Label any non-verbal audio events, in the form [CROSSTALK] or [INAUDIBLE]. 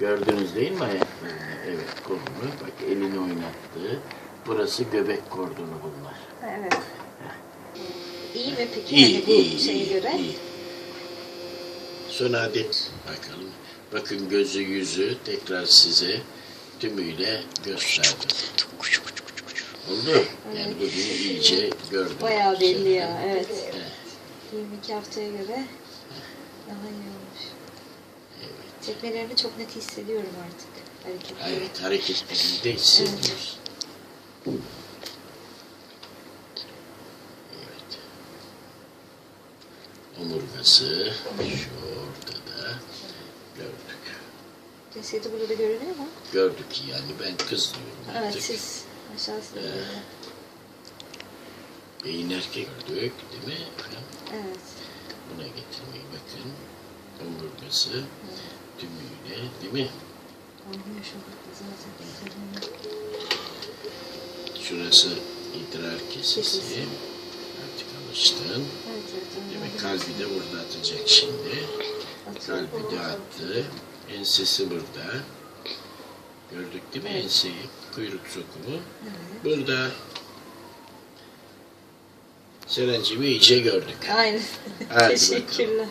Gördünüz değil mi ayaklarını? Evet kolunu. Bak elini oynattı. Burası göbek kordonu bunlar. Evet. İyi mi peki? İyi, yani bu iyi, şeye iyi, göre? iyi. Son adet bakalım. Bakın gözü yüzü tekrar size tümüyle gösterdim. Oldu. Yani bugün iyice gördüm. Bayağı belli ya. Evet. Evet. 22 haftaya göre daha iyi olmuş. Çekmelerini çok net hissediyorum artık. Hareketleri. Evet hareketlerini de hissediyoruz. Evet. Omurgası şu ortada gördük. Cinsiyeti burada da görünüyor mu? Gördük yani ben kız diyorum Evet artık. siz aşağısında Evet. görünüyor. Beyin erkek gördük değil mi? Evet. Buna getirmeyi bakın. Omurgası değil mi? Şurası idrar kesesi. Artık alıştın. Demek kalbi de burada atacak şimdi. Kalbi de attı. Ensesi burada. Gördük değil mi enseyi? Kuyruk sokumu. Burada. Serencimi iyice gördük. Aynen. Hadi [LAUGHS] bakalım. Teşekkürler.